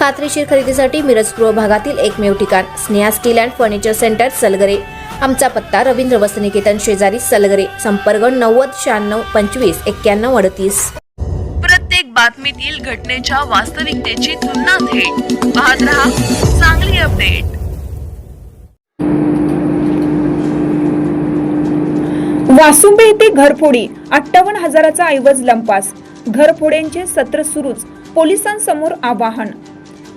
खात्रीशीर खरेदीसाठी मिरज पूर्व भागातील एकमेव ठिकाण Sneha steel and furniture centre Salgare. आमचा पत्ता रवींद्र वसनिकेतन शेजारी सलगरे संपर्क नव्वद शहाण्णव पंचवीस एक्क्याण्णव अडतीस. प्रत्येक बातमीतील घटनेच्या वास्तविकतेची तुलना थेट. पाहत रहा चांगली अपडेट. वासुंबे येथे घरफोडी अठ्ठावन्न हजाराचा ऐवज लंपास. घरफोड्यांचे सत्र सुरूच. पोलिसांसमोर आवाहन.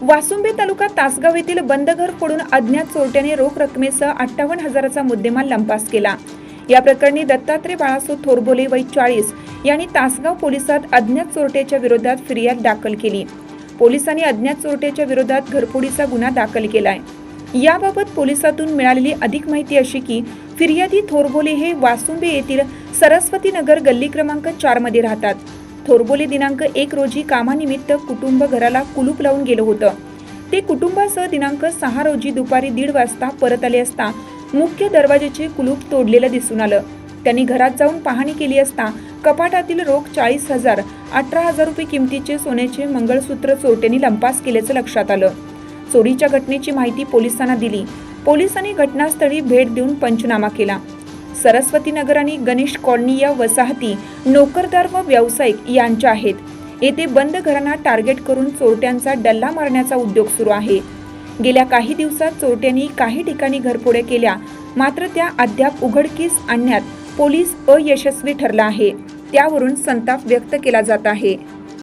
वासुंबे तालुका तासगाव येथील बंद घर फोडून अज्ञात चोरट्याने रोख रकमेसह अठ्ठावन्न हजाराचा मुद्देमाल लंपास केला. या प्रकरणी दत्तात्रय बाळासो थोरबोले वय चाळीस यांनी तासगाव पोलिसात अज्ञात चोरट्याच्या विरोधात फिर्याद दाखल केली. पोलिसांनी अज्ञात चोरट्याच्या विरोधात घरफोडीचा गुन्हा दाखल केलाय. याबाबत पोलिसातून मिळालेली अधिक माहिती अशी की फिर्यादी थोरबोले हे वासुंबे येथील सरस्वती नगर गल्ली क्रमांक चारमध्ये राहतात. थोरबोले दिनांक एक रोजी कामानिमित्त कुटुंब घराला कुलूप लावून गेलं होतं. ते कुटुंबासह दिनांक सहा रोजी दुपारी दीड वाजता परत आले असता मुख्य दरवाजाचे कुलूप तोडलेलं दिसून आलं. त्यांनी घरात जाऊन पाहणी केली असता कपाटातील रोख चाळीस हजार अठरा हजार रुपये किमतीचे सोन्याचे मंगळसूत्र चोरट्यांनी लंपास केल्याचं लक्षात आलं. चोरीच्या घटनेची माहिती पोलिसांना दिली. पोलिसांनी घटनास्थळी भेट देऊन पंचनामा केला. सरस्वती नगर आणि गणेश कॉलनी या वसाहती नोकरदार व व्यावसायिक यांच्या आहेत. येथे बंद घरांना टार्गेट करून चोरट्यांचा डल्ला मारण्याचा उद्योग सुरू आहे. गेल्या काही दिवसात चोरट्यांनी काही ठिकाणी घरफोड्या केल्या मात्र त्या अद्याप उघडकीस आणण्यात पोलीस अयशस्वी ठरला आहे. त्यावरून संताप व्यक्त केला जात आहे.